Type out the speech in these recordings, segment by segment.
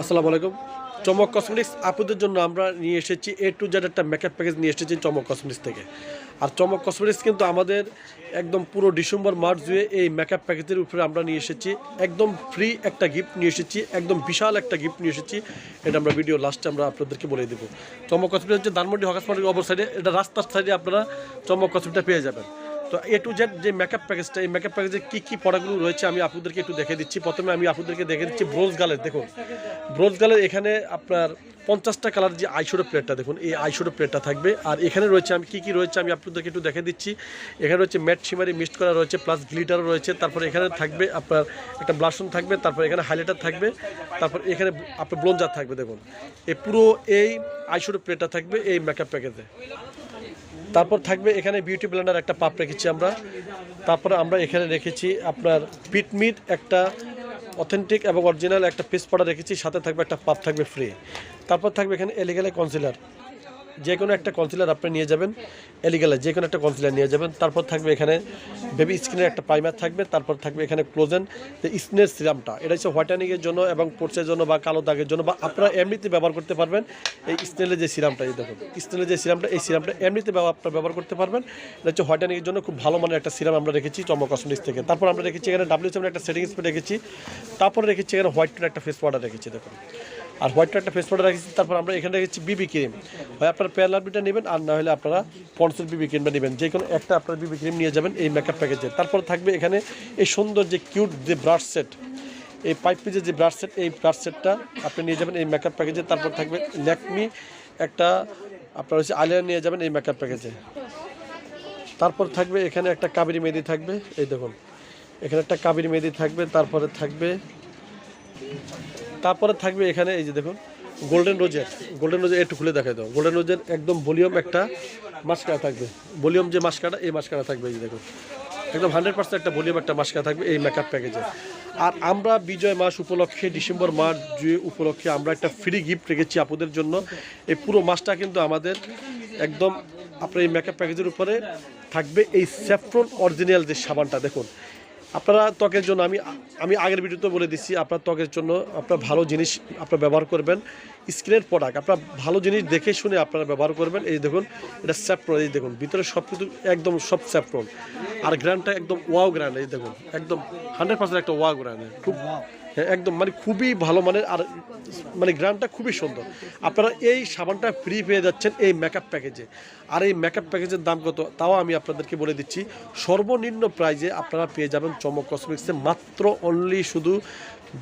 আসসালামু আলাইকুম। চমক কসমেটিক্স আপুদের জন্য আমরা নিয়ে এসেছি এ টু জেড একটা মেকআপ প্যাকেজ নিয়ে এসেছি চমক কসমেটিক্স থেকে। আর চমক কসমেটিক্স কিন্তু আমাদের একদম পুরো ডিসেম্বর, মার্চ জুড়ে এই মেকআপ প্যাকেজের উপরে আমরা নিয়ে এসেছি। একদম ফ্রি একটা গিফট নিয়ে এসেছি, একদম বিশাল একটা গিফট নিয়ে এসেছি। এটা আমরা ভিডিও লাস্টে আমরা আপনাদেরকে বলে দেবো। চমক কসমেটিক্স হচ্ছে ধানমন্ডি হকাসমার্কের অবর সাইডে এটা রাস্তার সাইডে আপনারা চমক কসমেটিকটা পেয়ে যাবেন। তো এ টু জেড যে মেকআপ প্যাকেজটা এই মেকআপ প্যাকেজে কী কী প্রোডাক্টগুলো রয়েছে আমি আপনাদেরকে একটু দেখে দিচ্ছি। প্রথমে আমি আপনাদেরকে দেখে দিচ্ছি ব্রোজ গালের দেখুন। ব্রোজ গালের এখানে আপনার পঞ্চাশটা কালার যে আইশোডো প্লেটটা দেখুন, এই আইশোডো প্লেটটা থাকবে। আর এখানে রয়েছে আমি কী কী রয়েছে আমি আপনাদেরকে একটু দেখে দিচ্ছি। এখানে রয়েছে ম্যাট শিমারি মিক্সড করা রয়েছে প্লাস গ্লিটারও রয়েছে। তারপর এখানে থাকবে আপনার একটা ব্লাশন থাকবে, তারপর এখানে হাইলাইটার থাকবে। তারপর এখানে আপনার ব্লঞ্জার থাকবে, দেখুন। এই পুরো এই আইশোডো প্লেটটা থাকবে এই মেকআপ প্যাকেজে তারপর থাকবে এখানে বিউটি ব্লেন্ডার একটা পাপ রেখেছি আমরা। তারপরে আমরা এখানে রেখেছি আপনার পিটমিট একটা অথেন্টিক এবং অরিজিনাল একটা পিস পাউডার রেখেছি, সাথে থাকবে একটা পাপ থাকবে ফ্রি তারপর থাকবে এখানে এলিগেলে কনসিলার যে কোনো একটা কনসিলার আপনি নিয়ে যাবেন এলিগেলে যে কোনো একটা কনসিলার নিয়ে যাবেন, তারপর থাকবে এখানে বেবি স্কিনের একটা প্রাইমার থাকবে, তারপর থাকবে এখানে ক্লোজেন স্কিনের সিরামটা এটা হচ্ছে হোয়াইটানিংয়ের জন্য এবং পোর্সের জন্য বা কালো দাগের জন্য বা আপনারা এমনিতে ব্যবহার করতে পারবেন এই স্নেলের যে সিরামটা এই দেখুন স্নেলের যে সিরামটা এই সিরামটা এমনিতে আপনারা ব্যবহার করতে পারবেন। এটা হচ্ছে হোয়াইটানিংয়ের জন্য খুব ভালো মানের একটা সিরাম আমরা রেখেছি চমক কসমেটিক্স থেকে। তারপর আমরা রেখেছি এখানে ডাব্লিউ একটা সেটিং রেখেছি, তারপর রেখেছি এখানে হোয়াইট একটা ফেস পাউডার রেখেছি, দেখুন। আর হোয়াইট একটা ফেস পাউডার রেখেছি, তারপর আমরা এখানে রেখেছি বিবি ক্রিম হয় আপনারা পেয়ার বিটা নেবেন আর না হলে আপনারা পন্সের বিবি ক্রিমটা নেবেন। যে কোনো একটা আপনার বিবি ক্রিম নিয়ে যাবেন এই মেকআপ প্যাকেজে তারপর থাকবে এখানে এই সুন্দর যে কিউট যে ব্রাশ সেট এই পাইপ পিজের যে ব্রাশ সেট এই ব্রাশ সেটটা আপনি নিয়ে যাবেন এই মেকআপ প্যাকেজে তারপর থাকবে ল্যাকমি একটা, আপনার হচ্ছে আলিয়া নিয়ে যাবেন এই মেকআপ প্যাকেজে তারপর থাকবে এখানে একটা কাবেরি মেহেদি থাকবে, এই দেখুন। এখানে একটা কাবেরি মেহেদি থাকবে, তারপরে থাকবে তারপরে থাকবে এখানে এই যে দেখুন গোল্ডেন রোজের গোল্ডেন রোজের একটু খুলে দেখাই দাও। গোল্ডেন রোজের একদম ভলিউম একটা মাস্কারা থাকবে। ভলিউম যে মাস্কারা, এই মাস্কারা থাকবে এই যে দেখুন। একদম হান্ড্রেড পার্সেন্ট একটা ভলিউম একটা মাস্কারা থাকবে এই মেকআপ প্যাকেজে আর আমরা বিজয় মাস উপলক্ষে ডিসেম্বর মাস জুয়ে উপলক্ষে আমরা একটা ফ্রি গিফট রেখেছি আপুদের জন্য। এই পুরো মাসটা কিন্তু আমাদের একদম আপনার এই মেকআপ প্যাকেজের উপরে থাকবে এই স্যাফ্রন অরিজিনাল যে সাবানটা, দেখুন। আপনারা ত্বকের জন্য, আমি আমি আগের ভিডিওতে বলে দিচ্ছি আপনার ত্বকের জন্য আপনার ভালো জিনিস আপনার ব্যবহার করবেন। স্কিনের প্রোডাক্ট আপনার ভালো জিনিস দেখে শুনে আপনারা ব্যবহার করবেন। এই দেখুন, এটা স্যাপ্রন এই দেখুন, ভিতরে সব কিছু একদম সব স্যাপ্রন আর গ্র্যান্ডটা একদম ওয়াও গ্র্যান্ড এই দেখুন, একদম হান্ড্রেড পার্সেন্ট একটা ওয়াও গ্র্যান্ড খুব একদম মানে খুবই ভালো মানের আর মানে গ্রামটা খুবই সুন্দর। আপনারা এই সাবানটা ফ্রি পেয়ে যাচ্ছেন এই মেকআপ প্যাকেজে আর এই মেকআপ প্যাকেজের দাম কত? তাও আমি আপনাদেরকে বলে দিচ্ছি, সর্বনিম্ন প্রাইজে আপনারা পেয়ে যাবেন চমক কসমেটিক্সে মাত্র অনলি শুধু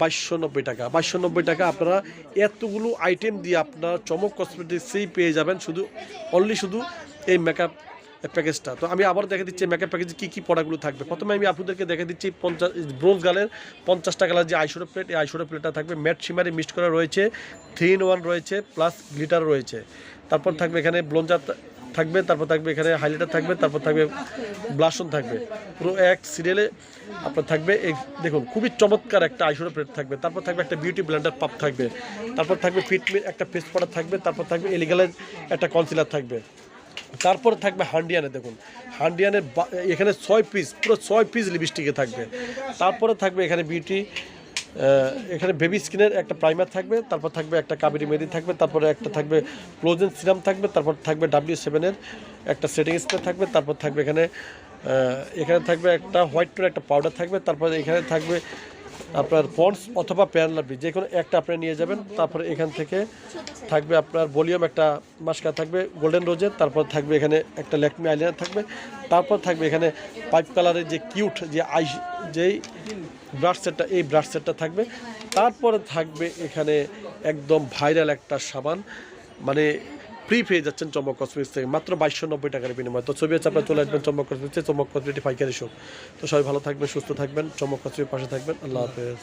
বাইশশো নব্বই টাকা। বাইশশো নব্বই টাকা আপনারা এতগুলো আইটেম দিয়ে আপনারা চমক কসমেটিক্সেই পেয়ে যাবেন শুধু অনলি শুধু এই মেকআপ প্যাকেজটা তো আমি আবার দেখে দিচ্ছি মেকআপ প্যাকেজে কী কী প্রোডাক্টগুলো থাকবে। প্রথমে আমি আপনাদেরকে দেখে দিচ্ছি পঞ্চাশ ব্রোঞ্জ গালের পঞ্চাশটা কালার যে আইশোডো প্লেট এই আইশোডো প্লেটটা থাকবে। ম্যাট সিমারি মিক্সড করা রয়েছে থ্রি ইন ওয়ান রয়েছে প্লাস গ্লিটার রয়েছে। তারপর থাকবে এখানে ব্লঞ্জার থাকবে, তারপর থাকবে এখানে হাইলাইটার থাকবে, তারপর থাকবে ব্লাশন থাকবে। পুরো এক সিরিয়ালে আপনার থাকবে। এই দেখুন, খুবই চমৎকার একটা আইশোডো প্লেট থাকবে। তারপর থাকবে একটা বিউটি ব্লেন্ডার পাপ থাকবে। তারপর থাকবে ফিটমিট একটা পেস্ট পাউডার থাকবে। তারপর থাকবে এলিগালের একটা কনসিলার থাকবে। তারপর থাকবে হান্ডিয়ানে দেখুন। হান্ডিয়ানের এখানে ছয় পিস পুরো ছয় পিস লিপস্টিকে থাকবে। তারপরে থাকবে এখানে বিউটি এখানে বেবি স্কিনের একটা প্রাইমার থাকবে, তারপর থাকবে একটা কাবেরি মেদি থাকবে, তারপরে একটা থাকবে ক্লোজেন সিরাম থাকবে, তারপর থাকবে ডাব্লিউ সেভেনের একটা সেটিং স্প্রে থাকবে, তারপর থাকবে এখানে এখানে থাকবে একটা হোয়াইট টোনের একটা পাউডার থাকবে, তারপর এখানে থাকবে আপনার পন্স অথবা প্যান লাভি যে কোনো একটা আপনি নিয়ে যাবেন, তারপরে এখান থেকে থাকবে আপনার ভলিউম একটা মাস্কা থাকবে, গোল্ডেন রোজের, তারপর থাকবে এখানে একটা ল্যাকমি আইলাইনার থাকবে, তারপর থাকবে এখানে পাইপ কালারের যে কিউট যে আই যেই ব্রাশ সেটটা, এই ব্রাশ সেটটা থাকবে। তারপরে থাকবে এখানে একদম ভাইরাল একটা সাবান মানে ফ্রি পেয়ে যাচ্ছেন চমক কসমিক্স থেকে। মাত্র বাইশশো নব্বই টাকার বিনিময়। তো ছবি আছে আপনার চলে আসবেন চমক কসমিক্সে চমক কসমিটি পাইকারি শোক তো সবাই ভালো থাকবেন, সুস্থ থাকবেন চমক কসমিক পাশে থাকবেন। আল্লাহ হাফেজ।